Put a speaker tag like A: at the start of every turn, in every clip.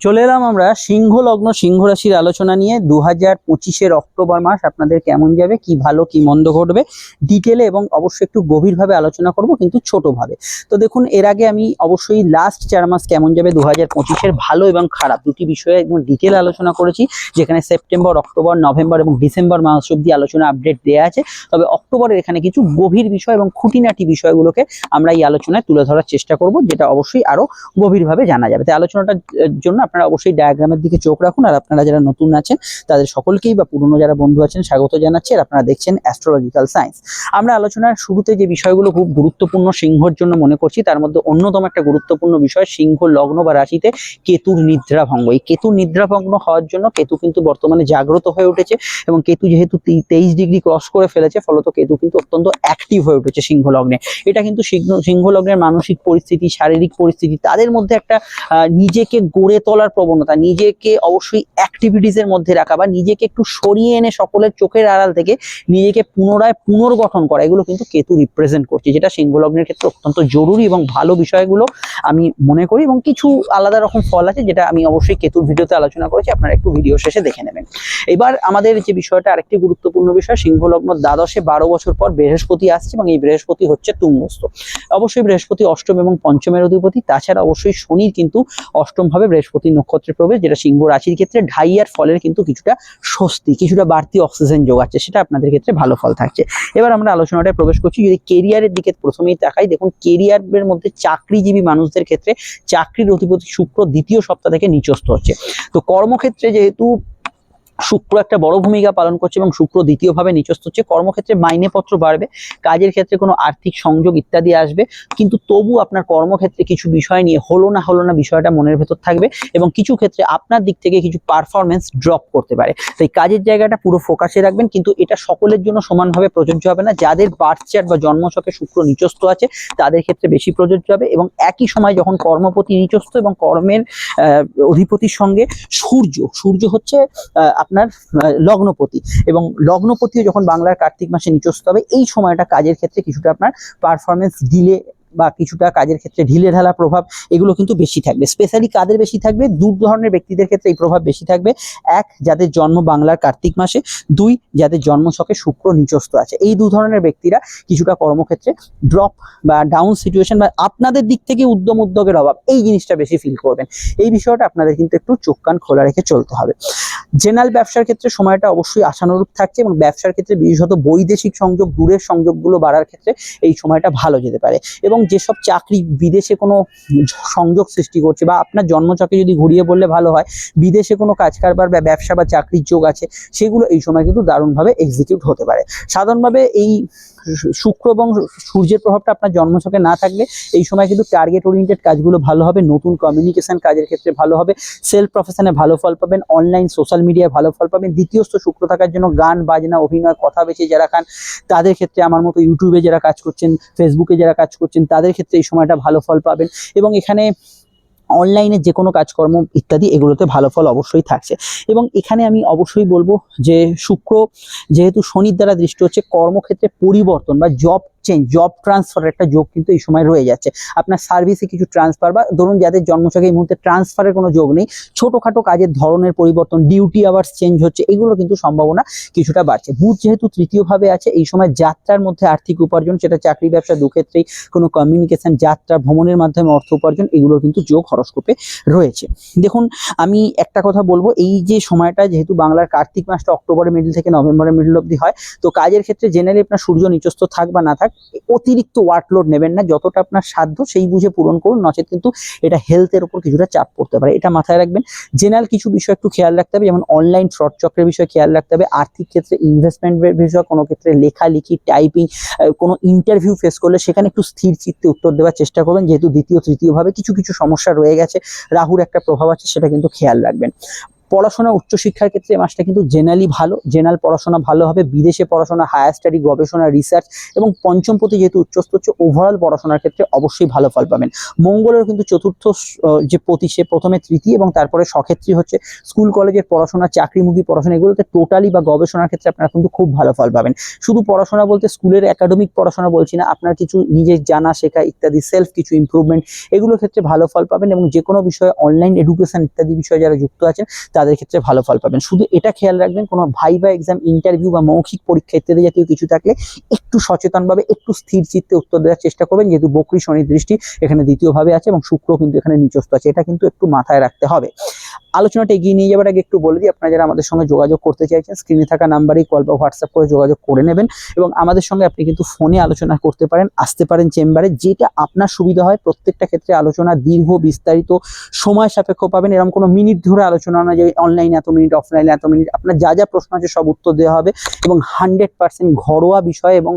A: চলে এলাম আমরা সিংহ লগ্ন সিংহ রাশির আলোচনা নিয়ে। দু হাজার পঁচিশের অক্টোবর মাস আপনাদের কেমন যাবে, কি ভালো, কি মন্দ ঘটবে ডিটেলে এবং অবশ্যই একটু গভীরভাবে আলোচনা করব, কিন্তু ছোটভাবে। তো দেখুন, এর আগে আমি অবশ্যই লাস্ট চার মাস কেমন যাবে দু হাজার পঁচিশের ভালো এবং খারাপ দুটি বিষয়ে একদম ডিটেল আলোচনা করেছি, যেখানে সেপ্টেম্বর, অক্টোবর, নভেম্বর এবং ডিসেম্বর মাস অব্দি আলোচনা আপডেট দেওয়া আছে। তবে অক্টোবরের এখানে কিছু গভীর বিষয় এবং খুঁটিনাটি বিষয়গুলোকে আমরা এই আলোচনায় তুলে ধরার চেষ্টা করব, যেটা অবশ্যই আরও গভীরভাবে জানা যাবে। তাই আলোচনাটার জন্য আপনারা অবশ্যই ডায়াগ্রামের দিকে চোখ রাখুন আর আপনারা যারা নতুন আছেন, তাদের সকলকেই বা পুরনো যারা বন্ধু আছেন, স্বাগত জানাচ্ছি আর আপনারা দেখছেন অ্যাস্ট্রোলজিক্যাল সায়েন্স আমরা আলোচনার শুরুতে যে বিষয়গুলো খুব গুরুত্বপূর্ণ সিংহর জন্য মনে করছি, তার মধ্যে অন্যতম একটা গুরুত্বপূর্ণ বিষয় সিংহ লগ্ন বা রাশিতে কেতুর নিদ্রাভঙ্গ। এই কেতুর নিদ্রাভঙ্গ হওয়ার জন্য কেতু কিন্তু বর্তমানে জাগ্রত হয়ে উঠেছে এবং কেতু যেহেতু তেইশ ডিগ্রি ক্রস করে ফেলেছে, ফলত কেতু কিন্তু অত্যন্ত অ্যাক্টিভ হয়ে উঠেছে সিংহ লগ্নে। এটা কিন্তু সিংহ লগ্নের মানসিক পরিস্থিতি, শারীরিক পরিস্থিতি, তাদের মধ্যে একটা নিজেকে গড়ে তোলার প্রবণতা, নিজেকে অবশ্যই অ্যাক্টিভিটিস এর মধ্যে রাখা বা নিজেকে একটু সরিয়ে এনে সকলের চোখের আড়াল থেকে নিজেকে পুনরায় পুনর্গঠন করা, এগুলো কিন্তু কেতু রিপ্রেজেন্ট করছে, যেটা সিংহ লগ্নের ক্ষেত্রে অত্যন্ত জরুরি এবং ভালো বিষয়গুলো আমি মনে করি এবং কিছু আলাদা রকম ফল আছে যেটা আমি অবশ্যই কেতুর ভিডিওতে আলোচনা করেছি, আপনারা একটু ভিডিও শেষে দেখে নেবেন। এবার আমাদের যে বিষয়টা, আরেকটি গুরুত্বপূর্ণ বিষয়, সিংহ লগ্ন দ্বাদশে বারো বছর পর বৃহস্পতি আসছে এবং এই বৃহস্পতি হচ্ছে তুঙ্গস্থ। অবশ্যই বৃহস্পতি অষ্টম এবং পঞ্চমের অধিপতি, তাছাড়া অবশ্যই শনির কিন্তু অষ্টম ভাবে বৃহস্পতি নক্ষত্রে প্রবেশ, যেটা সিংহ রাশির ক্ষেত্রে ঢাইয়ার ফলের কিন্তু কিছুটা স্বস্তি, কিছুটা বাড়তি অক্সিজেন যোগাচ্ছে, সেটা আপনাদের ক্ষেত্রে ভালো ফল থাকছে। এবার আমরা আলোচনাটায় প্রবেশ করছি, যদি কেরিয়ারের দিকে প্রথমেই তাকাই, দেখুন কেরিয়ারের মধ্যে চাকরিজীবী মানুষদের ক্ষেত্রে চাকরির অধিপতি শুক্র দ্বিতীয় সপ্তাহ থেকে নিচস্ত হচ্ছে। তো কর্মক্ষেত্রে যেহেতু শুক্র একটা বড় ভূমিকা পালন করছে এবং শুক্র দ্বিতীয়ভাবে নিচস্থ হচ্ছে। কর্মক্ষেত্রে মাইনেপত্র বাড়বে, কাজের ক্ষেত্রে কোনো আর্থিক সংযোগ ইত্যাদি আসবে, কিন্তু তবু আপনার কর্মক্ষেত্রে কিছু বিষয় নিয়ে হলো না হলো না বিষয়টা মনের ভেতর থাকবে এবং কিছু ক্ষেত্রে আপনার দিক থেকে কিছু পারফরমেন্স ড্রপ করতে পারে। তাই কাজের জায়গাটা পুরো ফোকাসে রাখবেন, কিন্তু এটা সকলের জন্য সমানভাবে প্রযোজ্য হবে না। যাদের বার্থ চার্ট বা জন্মছকে শুক্র নিচস্থ আছে, তাদের ক্ষেত্রে বেশি প্রযোজ্য হবে এবং একই সময় যখন কর্মপতি নিচস্থ এবং কর্মের অধিপতির সঙ্গে সূর্য সূর্য হচ্ছে আপনার লগ্নপতি। এবং লগ্নপতিও যখন বাংলার কার্তিক মাসে নিচস্ত হবে, এই সময়টা কাজের ক্ষেত্রে কিছুটা আপনার পারফরমেন্স ডিলে বা কিছুটা কাজের ক্ষেত্রে ঢিলে ঢালা প্রভাব, এগুলো কিন্তু বেশি থাকবে। স্পেশালি কাদের বেশি থাকবে? দু ধরনের ব্যক্তিদের ক্ষেত্রে এই প্রভাব বেশি থাকবে। এক, যাদের জন্ম বাংলার কার্তিক মাসে। দুই, যাদের জন্ম ছকে শুক্র নিচস্থ আছে। এই দু ধরনের ব্যক্তিরা কিছুটা কর্মক্ষেত্রে ড্রপ বা ডাউন সিচুয়েশন বা আপনাদের দিক থেকে উদ্যম উদ্যোগের অভাব, এই জিনিসটা বেশি ফিল করবেন। এই বিষয়টা আপনাদের কিন্তু একটু চোখ কান খোলা রেখে চলতে হবে। জেনারেল ব্যবসার ক্ষেত্রে সময়টা অবশ্যই আশানুরূপ থাকছে এবং ব্যবসার ক্ষেত্রে বিশেষত বৈদেশিক সংযোগ, দূরের সংযোগগুলো বাড়ার ক্ষেত্রে এই সময়টা ভালো যেতে পারে। এবং যেসব চাকরি বিদেশে কোনো সংযোগ সৃষ্টি করছে বা আপনার জন্মচকে যদি ঘুরিয়ে বললে ভালো হয়, বিদেশে কোনো কাজ কারবার বা ব্যবসা বা চাকরির যোগ আছে, সেগুলো এই সময় কিন্তু দারুণভাবে এক্সিকিউট হতে পারে। সাধারণভাবে এই শুক্র এবং সূর্যের প্রভাবটা আপনার জন্মছকে না থাকলে এই সময় কিন্তু টার্গেট ওরিয়েন্টেড কাজগুলো ভালো হবে, নতুন কমিউনিকেশন কাজের ক্ষেত্রে ভালো হবে সেলফ প্রফেশনে ভালো ফল পাবেন অনলাইন সোশ্যাল মিডিয়ায় ভালো ফল পাবেন, দ্বিতীয়স্থ শুক্র থাকার জন্য গান, বাজনা, অভিনয়, কথা বেছে যারা খান, তাদের ক্ষেত্রে আমার মতো ইউটিউবে যারা কাজ করছেন ফেসবুকে যারা কাজ করছেন, তাদের ক্ষেত্রে এই সময়টা ভালো ফল পাবেন এবং এখানে অনলাইনে যে কোনো কাজকর্ম ইত্যাদি এগুলোতে ভালো ফল অবশ্যই থাকছে। এবং এখানে আমি অবশ্যই বলব যে শুক্র যেহেতু শনির দ্বারা দৃষ্টি হচ্ছে কর্মক্ষেত্রে পরিবর্তন বা জব চেঞ্জ জব ট্রান্সফারের একটা যোগ কিন্তু এই সময় রয়ে যাচ্ছে। আপনার সার্ভিসে কিছু ট্রান্সফার বা ধরুন যাদের জন্মছকে এই মুহূর্তে ট্রান্সফারের কোনো যোগ নেই, ছোটোখাটো কাজের ধরনের পরিবর্তন ডিউটি আওয়ার্স চেঞ্জ হচ্ছে, এগুলো কিন্তু সম্ভাবনা কিছুটা বাড়ছে। বুধ যেহেতু তৃতীয়ভাবে আছে, এই সময় যাত্রার মধ্যে আর্থিক উপার্জন, সেটা চাকরি ব্যবসা দুক্ষেত্রেই কোনো কমিউনিকেশন যাত্রা, ভ্রমণের মাধ্যমে অর্থ উপার্জন, এগুলো কিন্তু যোগ হরস্কোপে রয়েছে। দেখুন, আমি একটা কথা বলব, এই যে সময়টা যেহেতু বাংলার কার্তিক মাসটা অক্টোবরের মিডল থেকে নভেম্বরের মিডল অবধি হয়, তো কাজের ক্ষেত্রে জেনারেলি আপনার সূর্য নিচস্থ থাক বা না থাক অতিরিক্ত ওয়ার্কলোড নেবেন না, যতটা আপনার সাধ্য সেই বুঝে পূরণ করুন, নচেত কিন্তু এটা হেলথের উপর কিছুটা চাপ পড়তে পারে। এটা মাথায় রাখবেন। জেনারেল কিছু বিষয় একটু খেয়াল রাখতে হবে, যেমন অনলাইন ফ্রড চক্রের বিষয়ে খেয়াল রাখতে হবে। আর্থিক ক্ষেত্রে ইনভেস্টমেন্টের বিষয়, কোনো ক্ষেত্রে লেখালেখি টাইপিং কোনো ইন্টারভিউ ফেস করলে সেখানে একটু স্থির চিত্তে উত্তর দেওয়ার চেষ্টা করবেন। যেহেতু দ্বিতীয় তৃতীয়ভাবে কিছু কিছু সমস্যা রয়ে গেছে, রাহুর একটা প্রভাব আছে, সেটা কিন্তু খেয়াল রাখবেন। পড়াশোনা উচ্চশিক্ষার ক্ষেত্রে এই মাসটা কিন্তু জেনারেলি ভালো। জেনারেল পড়াশোনা ভালো হবে, বিদেশে পড়াশোনা হায়ার স্টাডি গবেষণা রিসার্চ এবং পঞ্চম প্রতি যেহেতু উচ্চস্থ হচ্ছে ওভারঅল পড়াশোনার ক্ষেত্রে অবশ্যই ভালো ফল পাবেন। মঙ্গলের কিন্তু চতুর্থ যে প্রতি সে প্রথমে তৃতীয় এবং তারপরে সক্ষেত্রী হচ্ছে স্কুল কলেজের পড়াশোনা, চাকরিমুখী পড়াশোনা এগুলোতে টোটালি বা গবেষণার ক্ষেত্রে আপনারা কিন্তু খুব ভালো ফল পাবেন। শুধু পড়াশোনা বলতে স্কুলের একাডেমিক পড়াশোনা বলছি না, আপনার কিছু নিজের জানা শেখা ইত্যাদি সেলফ কিছু ইমপ্রুভমেন্ট এগুলোর ক্ষেত্রে ভালো ফল পাবেন এবং যে কোনো বিষয়ে অনলাইন এডুকেশন ইত্যাদি বিষয়ে যারা যুক্ত আছেন তাদের ক্ষেত্রে ভালো ফল পাবেন। শুধু এটা খেয়াল রাখবেন, কোনো ভাইবা এক্সাম ইন্টারভিউ বা মৌখিক পরীক্ষা ইত্যাদি জাতীয় কিছু থাকলে একটু সচেতনভাবে, একটু স্থির চিত্তে উত্তর দেওয়ার চেষ্টা করবেন। যেহেতু বকরি শনি দৃষ্টি এখানে দ্বিতীয়ভাবে আছে এবং শুক্র কিন্তু এখানে নিচস্ত আছে। এটা কিন্তু একটু মাথায় রাখতে হবে। আলোচনাটা এগিয়ে নিয়ে যাবার আগে একটু বলে দিই, আপনারা যারা আমাদের সঙ্গে যোগাযোগ করতে চাইছেন স্ক্রিনে থাকা নাম্বারেই কল বা হোয়াটসঅ্যাপ করে যোগাযোগ করে নেবেন এবং আমাদের সঙ্গে আপনি কিন্তু ফোনে আলোচনা করতে পারেন, আসতে পারেন চেম্বারে যেটা আপনার সুবিধা হয় প্রত্যেকটা ক্ষেত্রে আলোচনা দীর্ঘ বিস্তারিত সময় সাপেক্ষ পাবেন। এরকম কোনো মিনিট ধরে আলোচনা না যে অনলাইন এত মিনিট অফলাইনে এত মিনিট আপনার যা যা প্রশ্ন আছে সব উত্তর দেওয়া হবে এবং হান্ড্রেড পার্সেন্ট ঘরোয়া বিষয় এবং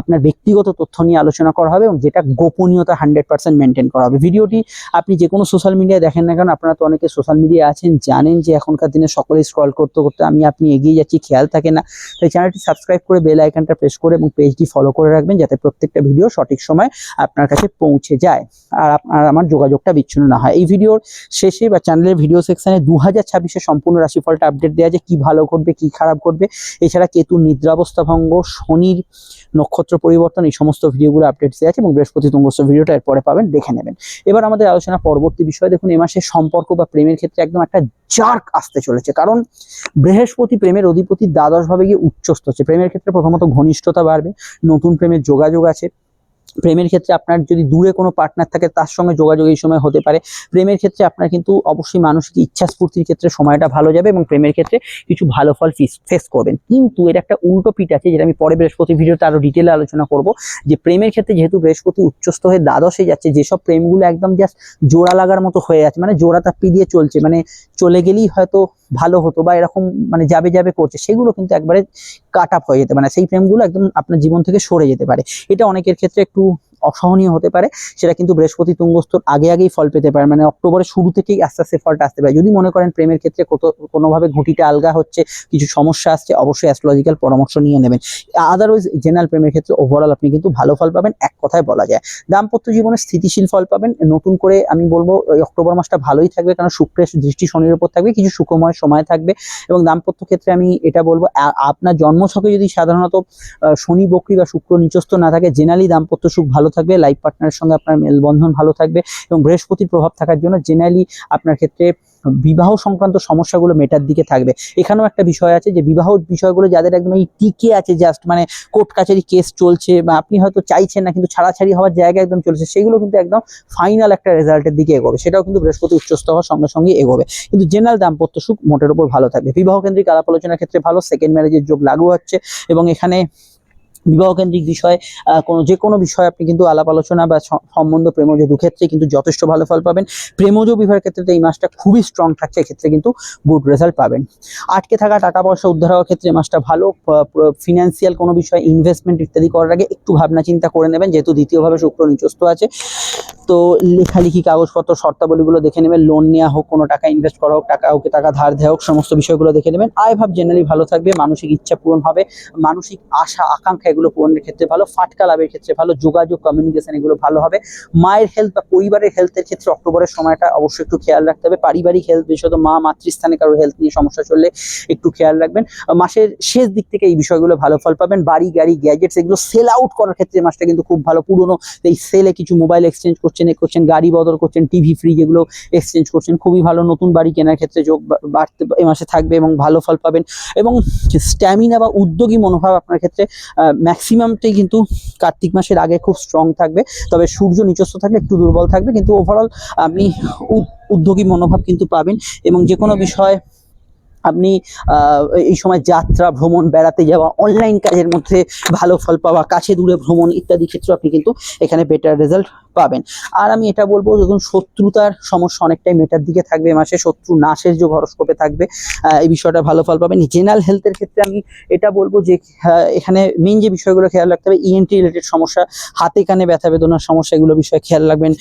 A: আপনার ব্যক্তিগত তথ্য নিয়ে আলোচনা করা হবে এবং যেটা গোপনীয়তা হান্ড্রেড পার্সেন্ট মেনটেন করা হবে। ভিডিওটি আপনি যে কোনো সোশ্যাল মিডিয়ায় দেখেন না কেন, আপনারা তো অনেকে সোশ্যাল মিডিয়ায় আছেন, জানেন যে এখনকার দিনে সকলে স্ক্রল করতে করতে আমি, আপনি এগিয়ে যাচ্ছি, খেয়াল থাকে না। তাই চ্যানেলটি সাবস্ক্রাইব করে বেল আইকনটা প্রেস করে এবং পেজটি ফলো করে রাখবেন যাতে প্রত্যেকটা ভিডিও সঠিক সময় আপনার কাছে পৌঁছে যায় আর আপনার আমার যোগাযোগটা বিচ্ছিন্ন না হয়। এই ভিডিওর শেষে বা চ্যানেলের ভিডিও সেকশনে দু হাজার ছাব্বিশে সম্পূর্ণ রাশিফলটা আপডেট দেওয়া যায় কি ভালো ঘটবে, কি খারাপ ঘটবে? এছাড়া কেতু নিদ্রাবস্থা ভঙ্গ, শনির নক্ষত্র পরিবর্তন, এই সমস্ত ভিডিওগুলো আপডেট দেওয়া আছে এবং বৃহস্পতি তুঙ্গস্থ ভিডিওটা এরপরে পাবেন, দেখে নেবেন। এবার আমাদের আলোচনা পরবর্তী বিষয়। দেখুন, এ মাসে সম্পর্ক বা প্রেমের ক্ষেত্রে একদম একটা জার্ক আসতে চলেছে। কারণ বৃহস্পতি প্রেমের অধিপতি দ্বাদশ ভাবে গিয়ে উচ্চস্থ হচ্ছে। প্রেমের ক্ষেত্রে প্রথমত ঘনিষ্ঠতা বাড়বে, নতুন প্রেমের যোগাযোগ আছে প্রেমের ক্ষেত্রে আপনার যদি দূরে কোনো পার্টনার থাকে, তার সঙ্গে যোগাযোগ এই সময় হতে পারে। প্রেমের ক্ষেত্রে আপনার কিন্তু অবশ্যই মানসিক ইচ্ছা স্ফূর্তির ক্ষেত্রে সময়টা ভালো যাবে এবং প্রেমের ক্ষেত্রে কিছু ভালো ফল ফেস করবেন। কিন্তু এর একটা উল্টো পিঠ আছে, যেটা আমি পরে বৃহস্পতি ভিডিওতে আরও ডিটেলে আলোচনা করব, যে প্রেমের ক্ষেত্রে যেহেতু বৃহস্পতি উচ্চস্থ হয়ে দ্বাদশে যাচ্ছে, যেসব প্রেমগুলো একদম জাস্ট জোড়া লাগার মতো হয়ে যাচ্ছে মানে জোড়া তাপ্পি দিয়ে চলছে মানে চলে গেলেই হয়তো ভালো হতো বা এরকম মানে যাবে যাবে করছে, সেগুলো কিন্তু একবারে কাট আপ হয়ে যেতে মানে সেই প্রেমগুলো একদম আপনার জীবন থেকে সরে যেতে পারে। এটা অনেকের ক্ষেত্রে একটু অসহনীয় হতে পারে, সেটা কিন্তু বৃহস্পতি তুঙ্গস্থর আগে আগেই ফল পেতে পারে। মানে অক্টোবরের শুরু থেকেই আস্তে আস্তে ফলটা আসতে পারে। যদি মনে করেন প্রেমের ক্ষেত্রে কত, কোনোভাবে ঘুঁটিটা আলগা হচ্ছে, কিছু সমস্যা আসছে, অবশ্যই অ্যাস্ট্রোলজিক্যাল পরামর্শ নিয়ে নেবেন। আদারওয়াইজ জেনারেল প্রেমের ক্ষেত্রে ওভারঅল আপনি কিন্তু ভালো ফল পাবেন, এক কথায় বলা যায়। দাম্পত্য জীবনে স্থিতিশীল ফল পাবেন, নতুন করে আমি বলব অক্টোবর মাসটা ভালোই থাকবে, কারণ শুক্রের দৃষ্টি শনির উপর থাকবে, কিছু সুখময় সময় থাকবে। এবং দাম্পত্য ক্ষেত্রে আমি এটা বলব আপনার জন্মছকে যদি সাধারণত শনি, বকরি বা শুক্র নিচস্থ না থাকে জেনারেলি দাম্পত্য সুখ ভালো থাকবে লাইফ পার্টনারের সঙ্গে আপনার মেলবন্ধন ভালো থাকবে এবং বৃহস্পতির প্রভাব থাকার জন্য জেনারেলি আপনার ক্ষেত্রে বিবাহ সংক্রান্ত সমস্যাগুলো মেটার দিকে থাকবে। এখানেও একটা বিষয় আছে যে বিবাহ বিষয়গুলো যাদের একদম এই টিকে আছে জাস্ট মানে কোর্ট কাছারি কেস চলছে বা আপনি হয়তো চাইছেন না কিন্তু ছাড়াছাড়ি হওয়ার জায়গা একদম চলছে, সেগুলো কিন্তু একদম ফাইনাল একটা রেজাল্টের দিকে এগোবে। সেটাও কিন্তু বৃহস্পতি উচ্চস্থ হওয়ার সঙ্গে সঙ্গে এগোবে। কিন্তু জেনারেল দাম্পত্য সুখ মোটের উপর ভালো থাকবে। বিবাহ কেন্দ্রিক আলাপ আলোচনার ক্ষেত্রে ভালো সেকেন্ড ম্যারেজের যোগ লাগু হচ্ছে এবং এখানে বিবাহ কেন্দ্রিক বিষয় কোনো যে কোনো বিষয়ে আপনি কিন্তু আলাপ আলোচনা বা সম্বন্ধ প্রেমজ দুক্ষেত্রে কিন্তু যথেষ্ট ভালো ফল পাবেন। প্রেমজ বিবাহের ক্ষেত্রে এই মাসটা খুবই স্ট্রং থাকছে, এক্ষেত্রে কিন্তু গুড রেজাল্ট পাবেন। আটকে থাকা টাকা পয়সা উদ্ধার হওয়ার ক্ষেত্রে মাসটা ভালো ফিনান্সিয়াল কোনো বিষয়ে ইনভেস্টমেন্ট ইত্যাদি করার আগে একটু ভাবনা চিন্তা করে নেবেন, যেহেতু দ্বিতীয়ভাবে শুক্র নিচস্থ আছে। তো লেখালেখি কাগজপত্র, শর্তাবলীগুলো দেখে নেবেন লোন নেওয়া হোক, কোনো টাকা ইনভেস্ট করা হোক, টাকা ওকে টাকা ধার দেওয়া হোক, সমস্ত বিষয়গুলো দেখে নেবেন। আয় ভাব জেনারেলি ভালো থাকবে, মানসিক ইচ্ছা পূরণ হবে, মানসিক আশা, আকাঙ্ক্ষা এগুলো পূরণের ক্ষেত্রে ভালো, ফাটকা লাভের ক্ষেত্রে ভালো, যোগাযোগ কমিউনিকেশন এগুলো ভালো হবে। মায়ের হেলথ বা পরিবারের হেলথের ক্ষেত্রে অক্টোবরের সময়টা অবশ্যই একটু খেয়াল রাখতে হবে। পারিবারিক হেলথ বিশেষত মা মাতৃস্থানে কারোর হেলথ নিয়ে সমস্যা চললে একটু খেয়াল রাখবেন। মাসের শেষ দিক থেকে এই বিষয়গুলো ভালো ফল পাবেন। বাড়ি, গাড়ি গ্যাজেটস এগুলো সেল আউট করার ক্ষেত্রে মাসটা কিন্তু খুব ভালো। পুরনো এই সেলে কিছু মোবাইল এক্সচেঞ্জ করছেন, এ করছেন, গাড়ি বদল করছেন টিভি ফ্রিজ এগুলো এক্সচেঞ্জ করছেন। খুবই ভালো নতুন বাড়ি কেনার ক্ষেত্রে যোগ বাড়তে, এ মাসে থাকবে এবং ভালো ফল পাবেন। এবং স্ট্যামিনা বা উদ্যোগী মনোভাব আপনার ক্ষেত্রে ম্যাক্সিমামটাই কিন্তু কার্তিক মাসের আগে খুব স্ট্রং থাকবে। তবে সূর্য নিচস্থ থাকলে একটু দুর্বল থাকবে। কিন্তু ওভারঅল আপনি উদ- উদ্যোগী মনোভাব কিন্তু পাবেন এবং যে কোনো বিষয় আপনি এই সময় যাত্রা, ভ্রমণ, বেড়াতে যাওয়া অনলাইন কাজের মধ্যে ভালো ফল পাওয়া, কাছে দূরে ভ্রমণ ইত্যাদি ক্ষেত্রে আপনি কিন্তু এখানে বেটার রেজাল্ট পাবেন। আর আমি এটা বলব দেখুন শত্রুতার সমস্যা অনেকটাই মেটার দিকে থাকবে মাসে, শত্রু নাশের যে হরস্কোপে থাকবে এই বিষয়টা ভালো ফল পাবেন। জেনারেল হেলথের ক্ষেত্রে আমি এটা বলব যে এখানে মেন যে বিষয়গুলো খেয়াল রাখতে হবে ইএনটি রিলেটেড সমস্যা, হাতে কানে ব্যথা বেদনার সমস্যা, এগুলো বিষয়ে খেয়াল রাখবেন।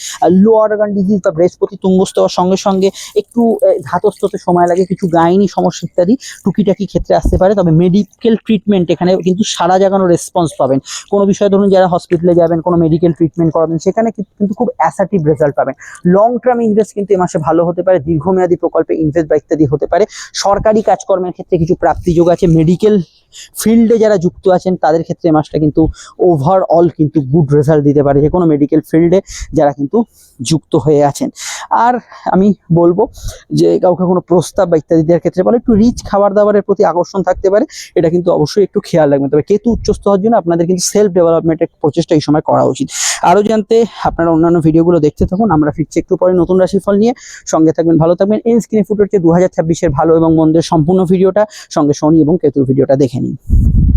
A: লোয়ার অর্গান ডিজিজ বা বৃহস্পতি তুঙ্গস্থ হওয়ার সঙ্গে সঙ্গে একটু ধাতস্থতে সময় লাগে, কিছু গাইনি সমস্যা ইত্যাদি টুকিটাকি ক্ষেত্রে আসতে পারে, তবে মেডিকেল ট্রিটমেন্ট এখানে কিন্তু সারা জাগানো রেসপন্স পাবেন। কোনো বিষয়ে ধরুন যারা হসপিটালে যাবেন, কোনো মেডিকেল ট্রিটমেন্ট করাবেন, সেখানে কিন্তু কিন্তু খুব অ্যাসার্টিভ রেজাল্ট পাবেন। লং টার্ম ইনভেস্ট কিন্তু এ মাসে ভালো হতে পারে, দীর্ঘমেয়াদী প্রকল্পে ইনভেস্ট বা ইত্যাদি হতে পারে। সরকারি কাজকর্মের ক্ষেত্রে কিছু প্রাপ্তিযোগ আছে মেডিকেল ফিল্ডে যারা যুক্ত আছেন, তাদের ক্ষেত্রে মাসটা কিন্তু ওভারঅল কিন্তু গুড রেজাল্ট দিতে পারে যে কোনো মেডিকেল ফিল্ডে যারা কিন্তু যুক্ত হয়ে আছেন। আর আমি বলব যে কাউকে কোনো প্রস্তাব বা ইত্যাদি দেওয়ার ক্ষেত্রে বলে, একটু রিচ খাবার দাবারের প্রতি আকর্ষণ থাকতে পারে, এটা কিন্তু অবশ্যই একটু খেয়াল রাখবেন। তবে কেতু উচ্চস্থ হওয়ার জন্য আপনাদের কিন্তু সেলফ ডেভেলপমেন্টের প্রচেষ্টা এই সময় করা উচিত। আরও জানতে আপনারা অন্যান্য ভিডিওগুলো দেখতে থাকুন, আমরা ফিরছি একটু পরে নতুন রাশিফল নিয়ে। সঙ্গে থাকবেন, ভালো থাকবেন। এন স্ক্রিনে ফুটে হচ্ছে দু হাজার ভালো এবং মন্দের সম্পূর্ণ ভিডিওটা। সঙ্গে শনি এবং কেতুর ভিডিওটা দেখে রাখেন